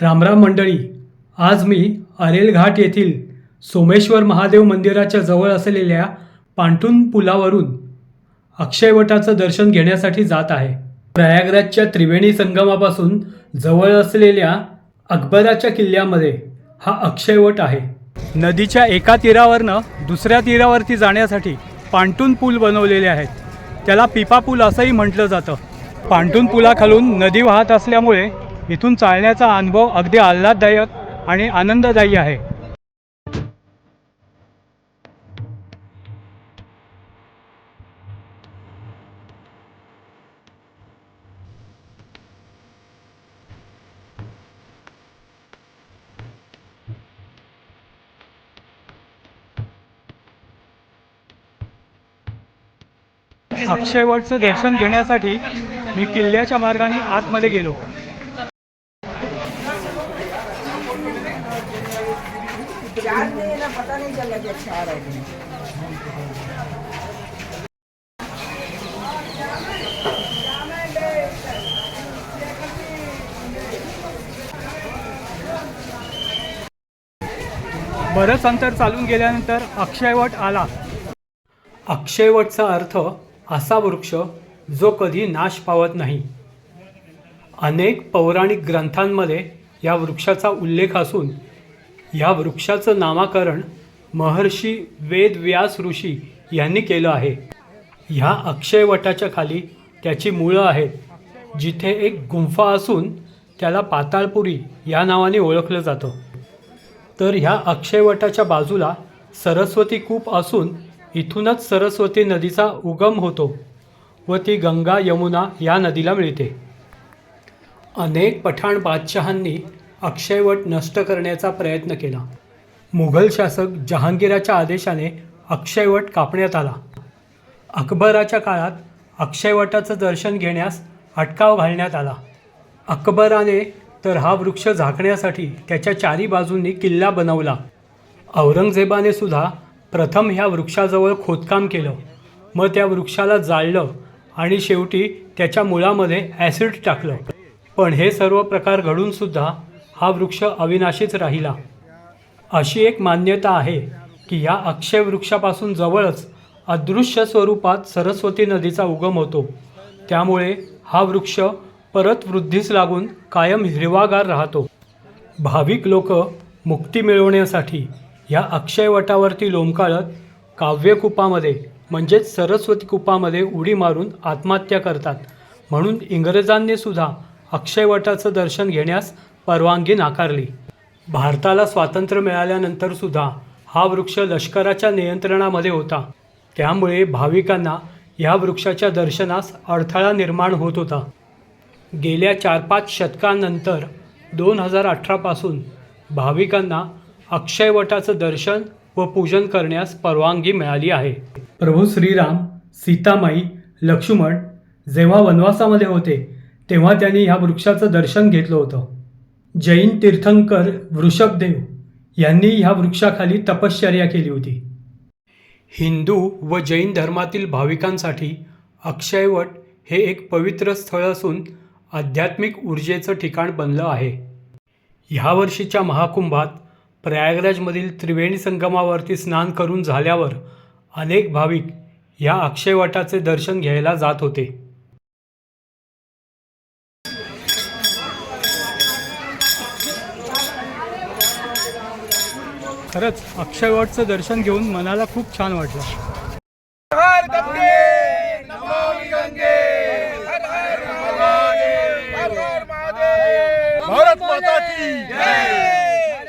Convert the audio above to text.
रामराम मंडळी आज मी अरेलघाट येथील सोमेश्वर महादेव मंदिराच्या जवळ असलेल्या पांटून पुलावरून अक्षयवटाचं दर्शन घेण्यासाठी जात आहे. प्रयागराजच्या त्रिवेणी संगमापासून जवळ असलेल्या अकबराच्या किल्ल्यामध्ये हा अक्षयवट आहे. नदीच्या एका तीरावरनं दुसऱ्या तीरावरती जाण्यासाठी पांटून पूल बनवलेले आहेत. त्याला पिपा पूल असंही म्हटलं जातं. पांटून पुलाखालून नदी वाहत असल्यामुळे इथून चालण्याचा अनुभव अगदी आल्हाददायक आणि आनंददायी आहे. अक्षयवटचं दर्शन घेण्यासाठी मी किल्ल्याच्या मार्गाने आतमध्ये गेलो. चार दिन ना पता नहीं चला कि अच्छा आ रहा है कि नहीं। बरंच अंतर चालून गेल्यानंतर अक्षयवट आला अक्षयवटचा अर्थ असा वृक्ष जो कधी नाश पावत नाही अनेक पौराणिक ग्रंथांमध्ये या वृक्षाचा उल्लेख असून या वृक्षाचं नामाकरण महर्षी वेदव्यास ऋषी यांनी केलं आहे. ह्या अक्षयवटाच्या खाली त्याची मुळं आहेत जिथे एक गुंफा असून त्याला पाताळपुरी या नावाने ओळखलं जातं. तर ह्या अक्षयवटाच्या बाजूला सरस्वती कूप असून इथूनच सरस्वती नदीचा उगम होतो व ती गंगा यमुना या नदीला मिळते. अनेक पठाण बादशहांनी अक्षयवट नष्ट करण्याचा प्रयत्न केला. मुघल शासक जहांगीराच्या आदेशाने अक्षयवट कापण्यात आला. अकबराच्या काळात अक्षयवटाचं दर्शन घेण्यास अटकाव घालण्यात आला. अकबराने तर हा वृक्ष झाकण्यासाठी त्याच्या चारी बाजूंनी किल्ला बनवला. औरंगजेबाने सुद्धा प्रथम ह्या वृक्षाजवळ खोदकाम केलं. मग त्या वृक्षाला जाळलं आणि शेवटी त्याच्या मुळामध्ये ॲसिड टाकलं. पण हे सर्व प्रकार घडूनसुद्धा हा वृक्ष अविनाशीच राहिला. अशी एक मान्यता आहे की या अक्षय वृक्षापासून जवळच अदृश्य स्वरूपात सरस्वती नदीचा उगम होतो. त्यामुळे हा वृक्ष परत वृद्धीस लागून कायम हिरवागार राहतो. भाविक लोक मुक्ती मिळवण्यासाठी या अक्षयवटावरती लोंबकाळत काव्यकूपामध्ये म्हणजेच सरस्वती कूपामध्ये उडी मारून आत्महत्या करतात. म्हणून इंग्रजांनीसुद्धा अक्षयवटाचं दर्शन घेण्यास परवानगी नाकारली. भारताला स्वातंत्र्य मिळाल्यानंतर सुद्धा हा वृक्ष लष्कराच्या नियंत्रणामध्ये होता. त्यामुळे भाविकांना ह्या वृक्षाच्या दर्शनास अडथळा निर्माण होत होता. गेल्या चार पाच शतकांनंतर दोन हजार अठरापासून भाविकांना अक्षयवटाचं दर्शन व पूजन करण्यास परवानगी मिळाली आहे. प्रभू श्रीराम सीतामाई लक्ष्मण जेव्हा वनवासामध्ये होते तेव्हा त्यांनी ह्या वृक्षाचं दर्शन घेतलं होतं. जैन तीर्थंकर वृषभदेव यांनी ह्या वृक्षाखाली तपश्चर्या केली होती. हिंदू व जैन धर्मातील भाविकांसाठी अक्षयवट हे एक पवित्र स्थळ असून आध्यात्मिक ऊर्जेचं ठिकाण बनलं आहे. ह्या वर्षीच्या महाकुंभात प्रयागराजमधील त्रिवेणी संगमावरती स्नान करून झाल्यावर अनेक भाविक ह्या अक्षयवटाचे दर्शन घ्यायला जात होते. खरंच अक्षयवटचं दर्शन घेऊन मनाला खूप छान वाटलं.